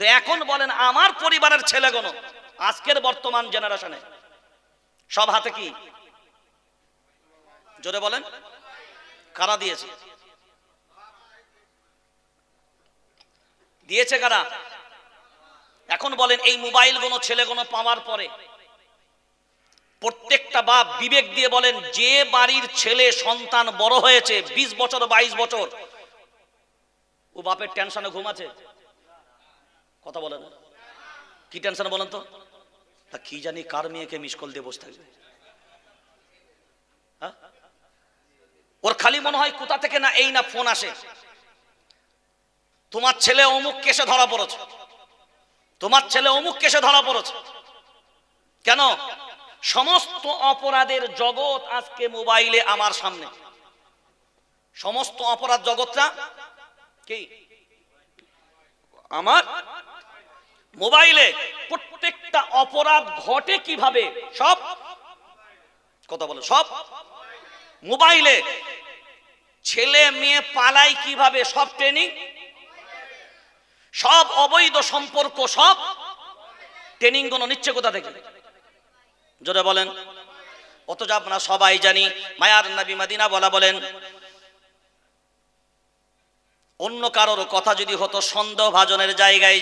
তো এখন বলেন, আমার পরিবারের ছেলেগুলো, আজকের বর্তমান জেনারেশনে, সব হাতে কি? জোরে বলেন, কারা দিয়েছে? দিয়েছে কারা? এখন বলেন, এই মোবাইল মোবাইলগুলো ছেলেগুলো পাওয়ার পরে, প্রত্যেকটা বাপ বিবেক দিয়ে বলেন, যে বাড়ির ছেলে সন্তান বড় হয়েছে ২০ বছর, বাইশ বছর, ও বাপের টেনশনে ঘুমাচ্ছে। কথা বলেন। কি টেনশন বলেন তো? তা কি জানি কার মেয়েকে মিস কল দিয়ে বসে থাকবে? হ্যাঁ? ওর খালি মনে হয় কোথা থেকে না এই না ফোন আসে। তোমার ছেলে অমুক কেসে ধরা পড়েছে। তোমার ছেলে অমুক কেসে ধরা পড়েছে। কেন? সমস্ত অপরাধের জগৎ আজকে মোবাইলে আমার সামনে। সমস্ত অপরাধ জগৎটা কি? আমার? মোবাইলে প্রত্যেকটা অপরাধ ঘটে কীভাবে? সব। কথা বলো, সব। মোবাইলে ছেলে মেয়ে পালাই কীভাবে? সব ট্রেনিং সব অবৈধ সম্পর্ক, সব? ট্রেনিংগুলো নিচ্ছে কোথা থেকে? জোরে বলেন। অথচ আপনারা সবাই জানি, মায়ার নবী মাদিনা বলা বলেন, অন্য কারোর কথা যদি হতো সন্দেহ ভাজনের জায়গায়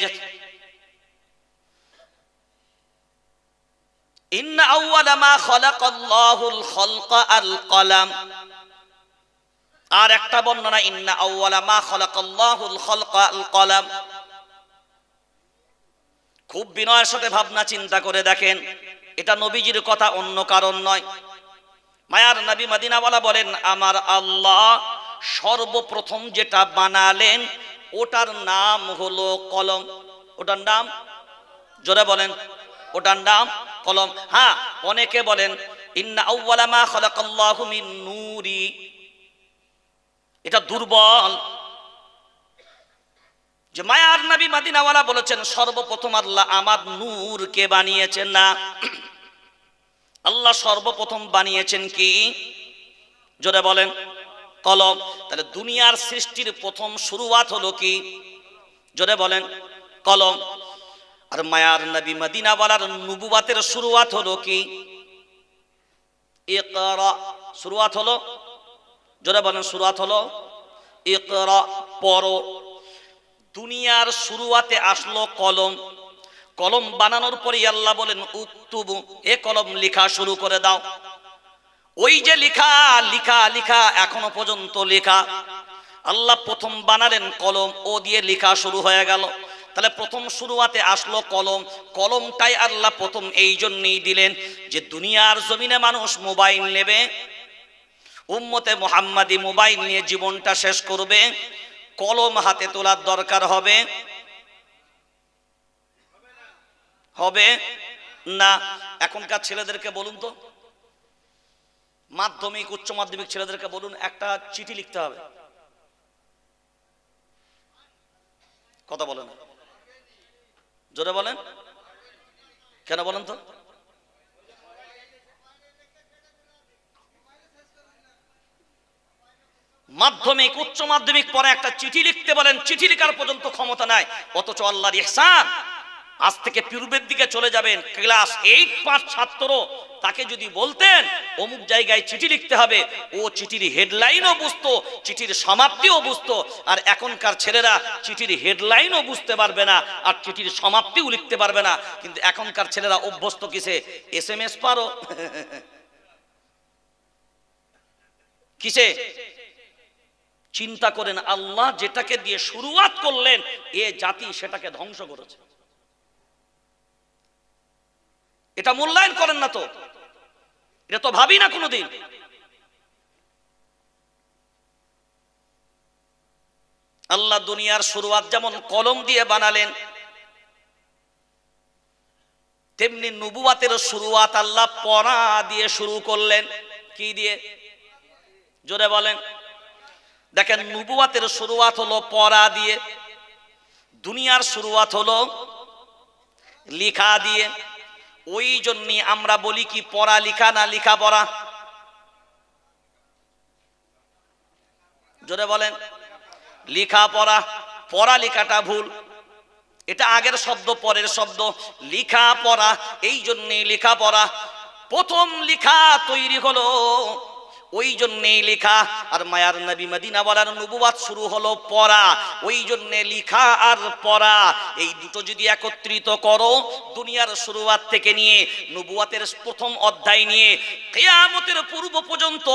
আর একটা বর্ণনা, ইন্না কলাম। খুব বিনয়ের সাথে ভাবনা চিন্তা করে দেখেন, এটা নবীজির কথা অন্য কারণ নয়। মায়ার নবী মদিনাওয়ালা বলেন, আমার আল্লাহ সর্বপ্রথম যেটা বানালেন, ওটার নাম হলো কলম। ওটার নাম, জোরে বলেন ওটার নাম কলম। হ্যাঁ অনেকে বলেন, ইন্না আউওয়ালা মা খালাকাল্লাহু মিন এটা দুর্বল। যে মায়ার নবী মাদিনাওয়ালা বলেছেন, সর্বপ্রথম আল্লাহ আমার নূরকে বানিয়েছেন না? আল্লাহ সর্বপ্রথম বানিয়েছেন কি? জোরে বলেন, কলম। তাহলে দুনিয়ার সৃষ্টির প্রথম শুরুয়াত হলো কি? জোরে বলেন, কলম। আর মায়ার নবী মদিনাওয়ালার নুবুবাতের শুরুয়াত হলো কি? শুরুয়াত হলো, জোরে বলেন শুরুয়াত হলো পড়ো দুনিয়ার শুরুয়াতে আসলো কলম। কলম বানানোর পরে আল্লাহ বলেন উক্তুবু এ কলম লেখা শুরু করে দাও। ওই যে লেখা, লিখা লিখা, এখনও পর্যন্ত লেখা। আল্লাহ প্রথম বানালেন কলম, ও দিয়ে লেখা শুরু হয়ে গেল। তাহলে প্রথম শুরুয়াতে আসলো কলম। কলমটাই আল্লাহ প্রথম এই জন্যই দিলেন যে দুনিয়ার জমিনে মানুষ মোবাইল নেবে, উম্মতে মোহাম্মদী মোবাইল নিয়ে জীবনটা শেষ করবে, কলম হাতে তোলার দরকার হবে। হবে না। এখনকার ছেলেদেরকে বলুন তো। মাধ্যমিক, উচ্চ মাধ্যমিক ছেলেদেরকে বলুন, একটা চিঠি লিখতে হবে। কথা বলেন জোরে বলেন। কেন বলেন তো? মাধ্যমিক, উচ্চ মাধ্যমিক পরে একটা চিঠি লিখতে বলেন। চিঠি লেখার পর্যন্ত ক্ষমতা নাই, অথচ আল্লাহর ইহসান আজ থেকে পূর্বের দিকে চলে যাবেন। ক্লাস এইট পাঁচ ছাত্র তাকে যদি বলতেন, অমুক জায়গায় চিঠি লিখতে হবে। ও চিঠির হেডলাইনও বুঝতো, চিঠির সমাপ্তিও বুঝতো, আর এখনকার ছেলেরা চিঠির হেডলাইনও বুঝতে পারবে না, আর চিঠির সমাপ্তিও লিখতে পারবে না। কিন্তু এখনকার ছেলেরা অভ্যস্ত কিসে? এস এম এস পারো। কিসে? চিন্তা করেন, আল্লাহ যেটাকে দিয়ে শুরুয়াত করলেন, এ জাতি সেটাকে ধ্বংস করেছে। এটা মূল্যায়ন করেন না তো। এটা তো ভাবি না কোনোদিন। আল্লাহ দুনিয়ার শুরুয়াত যেমন কলম দিয়ে বানালেন, তেমনি নবুয়াতের শুরুয়াত আল্লাহ পড়া দিয়ে শুরু করলেন। কি দিয়ে? জোরে বলেন। দেখেন নবুয়াতের শুরুয়াত হলো পড়া দিয়ে, দুনিয়ার শুরুয়াত হলো লিখা দিয়ে। ওই জন্যই আমরা বলি কি, পড়া লিখা না লিখা পড়া? জোরে বলেন। লিখা পড়া পড়া লেখাটা ভুল। এটা আগের শব্দ, পরের শব্দ। লিখা পড়া এই জন্যে লিখা পড়া। প্রথম লিখা তৈরি হলো ওই জন্যেই লেখা, আর মায়ার নবী মদিনা বলার নবুয়াত শুরু হলো পড়া। ওই জন্যে লিখা আর পড়া। এই দুটো যদি একত্রিত করো, দুনিয়ার শুরুয়াত থেকে নিয়ে নবুয়াতের প্রথম অধ্যায় নিয়ে, কেয়ামতের পূর্ব পর্যন্ত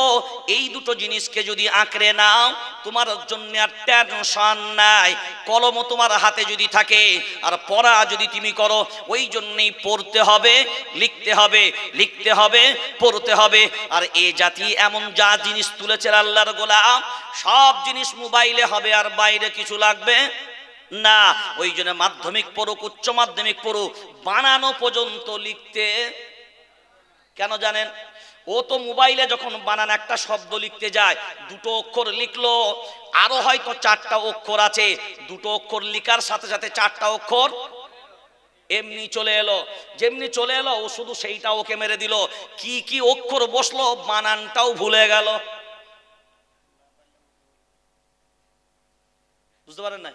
এই দুটো জিনিসকে যদি আঁকড়ে নাও, তোমার জন্য আর টেনশন নাই। কলমও তোমার হাতে যদি থাকে, আর পড়া যদি তুমি করো ওই জন্যেই পড়তে হবে লিখতে হবে লিখতে হবে, পড়তে হবে। আর এ জাতি এমন যা জিনিস তুলেছে আল্লাহর গোলাম, সব জিনিস মোবাইলে হবে আর বাইরে কিছু লাগবে না। ওই জন্য মাধ্যমিক পড়ুক উচ্চ মাধ্যমিক পড়ুক বানানো পর্যন্ত লিখতে। কেন জানেন? ও তো মোবাইলে যখন বানান একটা শব্দ লিখতে যায়, দুটো অক্ষর লিখলো, আরও হয়তো চারটা অক্ষর আছে। দুটো অক্ষর লিখার সাথে সাথে চারটা অক্ষর এমনি চলে এলো, যেমনি চলে এলো, ও শুধু সেইটা ওকে মেরে দিল। কি কি অক্ষর বসল, বানানটাও ভুলে গেল। বুঝতে পারেন না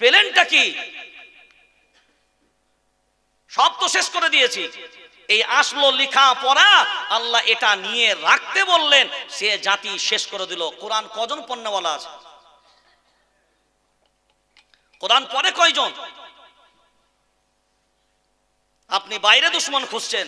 পেলেনটা কি? সব তো শেষ করে দিয়েছি। এই আসলো লিখা পড়া, আল্লাহ এটা নিয়ে রাখতে বললেন, সে জাতি শেষ করে দিল। কোরআন কজন পণ্যওয়ালা আছে? কোরআন পরে কয়জন? আপনি বাইরে দুশ্মন খুঁজছেন।